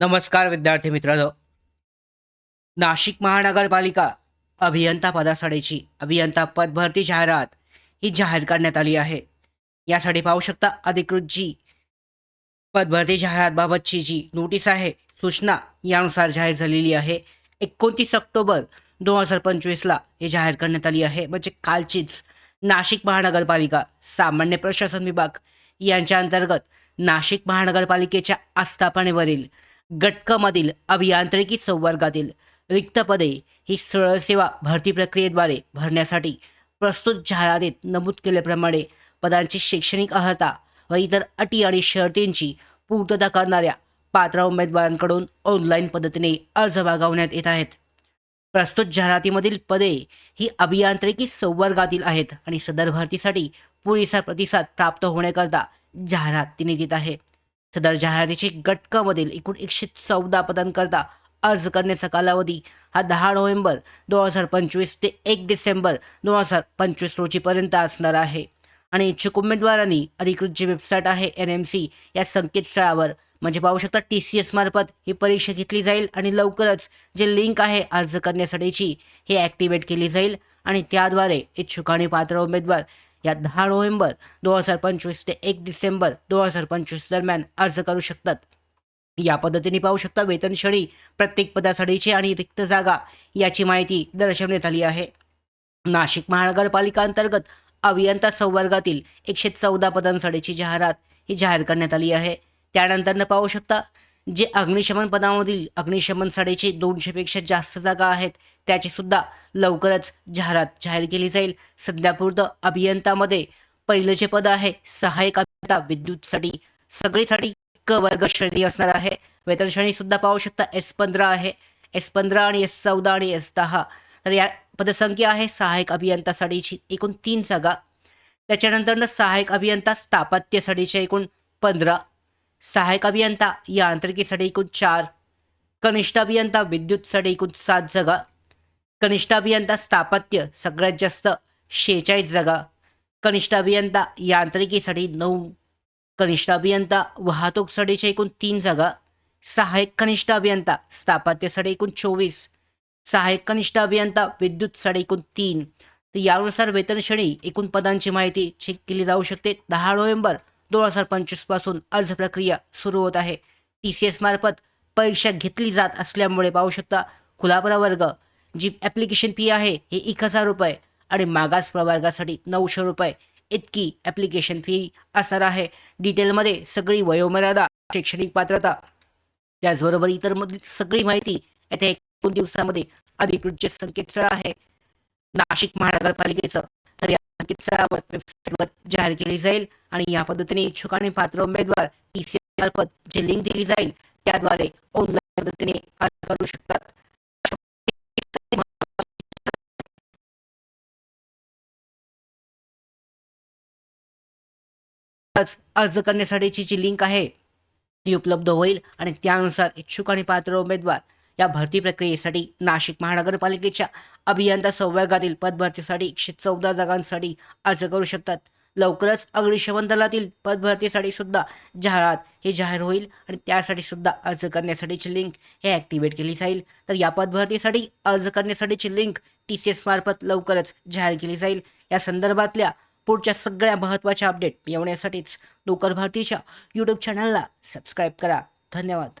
नमस्कार विद्यार्थी मित्रांनो. नाशिक महानगरपालिका अभियंता पदासाठीची अभियंता पदभरती जाहिरात ही जाहीर करण्यात आली आहे. यासाठी पाहू शकता अधिकृत जी पदभरती जाहिरातबाबतची जी नोटीस आहे सूचना यानुसार जाहीर झालेली आहे. एकोणतीस ऑक्टोबर दोन हजार पंचवीसला हे जाहीर करण्यात आली आहे. म्हणजे कालचीच नाशिक महानगरपालिका सामान्य प्रशासन विभाग यांच्या अंतर्गत नाशिक महानगरपालिकेच्या आस्थापनेवरील घटकामधील अभियांत्रिकी संवर्गातील रिक्त पदे ही सरळ सेवा भरती प्रक्रियेद्वारे भरण्यासाठी प्रस्तुत जाहिरातीत नमूद केल्याप्रमाणे पदांची शैक्षणिक अर्हता व इतर अटी आणि शर्तींची पूर्तता करणाऱ्या पात्र उमेदवारांकडून ऑनलाईन पद्धतीने अर्ज मागवण्यात येत आहेत. प्रस्तुत जाहिरातीमधील पदे ही अभियांत्रिकी संवर्गातील आहेत आणि सदर भरतीसाठी पुरेसा प्रतिसाद प्राप्त होण्याकरता जाहिरात तिने देत आहे. सदर जाहिरातीची गटकामधील एकूण एकशे चौदा पदांकरता अर्ज करण्याचा कालावधी हा दहा नोव्हेंबर दोन हजार पंचवीस ते एक डिसेंबर दोन हजार पंचवीस रोजीपर्यंत असणार आहे. आणि इच्छुक उमेदवारांनी अधिकृत जी वेबसाईट आहे एन एम सी या संकेतस्थळावर म्हणजे पाहू शकता टी सी एस मार्फत ही परीक्षा घेतली जाईल आणि लवकरच जे लिंक आहे अर्ज करण्यासाठीची हे ॲक्टिवेट केली जाईल. आणि त्याद्वारे इच्छुक आणि पात्र उमेदवार या दहा नोव्हेंबर दोन हजार पंचवीस ते एक डिसेंबर दोन हजार पंचवीस दरम्यान अर्ज करू शकतात. या पद्धतीने पाहू शकता वेतन श्रेणी प्रत्येक पदासाठीची आणि रिक्त जागा याची माहिती दर्शवण्यात आली आहे. नाशिक महानगरपालिका अंतर्गत अभियंता संवर्गातील एकशे चौदा पदांसाठीची जाहिरात ही जाहीर करण्यात आली आहे. त्यानंतरनं पाहू शकता जे अग्निशमन पदामधील अग्निशमन अग्निशमनसाठीची दोनशेपेक्षा जास्त जागा आहेत त्याची सुद्धा लवकरच जाहिरात जाहीर केली जाईल. सध्यापुरतं अभियंतामध्ये पहिलं जे पद आहे सहाय्यक अभियंता विद्युतसाठी सगळीसाठी क वर्ग श्रेणी असणार आहे. वेतन श्रेणी सुद्धा पाहू शकता एस पंधरा आहे. एस पंधरा आणि एस चौदा आणि एस दहा. तर या पदसंख्या आहे सहाय्यक अभियंतासाठीची एकूण तीन जागा. त्याच्यानंतरनं सहाय्यक अभियंता स्थापत्यसाठीच्या एकूण पंधरा. सहाय्यक अभियंता यांत्रिकीसाठी एकूण चार. कनिष्ठ अभियंता विद्युतसाठी एकूण सात जागा. कनिष्ठ अभियंता स्थापत्य सगळ्यात जास्त शेहेचाळीस जागा. कनिष्ठ अभियंता यांत्रिकीसाठी नऊ. कनिष्ठ अभियंता वाहतूकसाठीच्या एकूण तीन जागा. सहाय्यक कनिष्ठ अभियंता स्थापत्यासाठी एकूण चोवीस. सहाय्यक कनिष्ठ अभियंता विद्युतसाठी एकूण तीन. तर यानुसार वेतनश्रेणी एकूण पदांची माहिती चेक केली जाऊ शकते. दहा नोव्हेंबर दोन हजार पंचवीसपासून अर्ज प्रक्रिया सुरू होत आहे. टी सी एस मार्फत परीक्षा घेतली जात असल्यामुळे पाहू शकता खुला वर्ग जी ॲप्लिकेशन फी आहे ही एक हजार रुपये. आणि मागास प्रवर्गासाठी नऊशे रुपये. इतकी ॲप्लिकेशन फी असणार आहे. डिटेलमध्ये सगळी वयोमर्यादा शैक्षणिक पात्रता त्याचबरोबर इतर सगळी माहिती येत्या दोन दिवसामध्ये अधिकृतचे संकेतस्थळ आहे. नाशिक महानगरपालिकेचं. तर या संकेतस्थळावर वेबसाईटवर जाहीर केली जाईल आणि या पद्धतीने इच्छुक आणि पात्र उमेदवार टी सी मार्फत जे लिंक दिली जाईल त्याद्वारे ऑनलाईन पद्धतीने अर्ज करू शकतात. अर्ज करण्यासाठीची जी लिंक आहे ती उपलब्ध होईल आणि त्यानुसार इच्छुक आणि पात्र उमेदवार या भरती प्रक्रियेसाठी नाशिक महानगरपालिकेच्या अभियंता संवर्गातील पदभरतीसाठी एकशे चौदा जागांसाठी अर्ज करू शकतात. लवकरच अग्निशमन दलातील पदभरतीसाठी सुद्धा जाहिरात हे जाहीर होईल आणि त्यासाठी सुद्धा अर्ज करण्यासाठीची लिंक हे ॲक्टिवेट केली जाईल. तर या पदभरतीसाठी अर्ज करण्यासाठीची लिंक टी सी एस मार्फत लवकरच जाहीर केली जाईल. या संदर्भातल्या पुढच्या सगळ्या महत्त्वाच्या अपडेट मिळवण्यासाठीच लोकल भारतीच्या यूट्यूब चॅनलला सबस्क्राईब करा. धन्यवाद.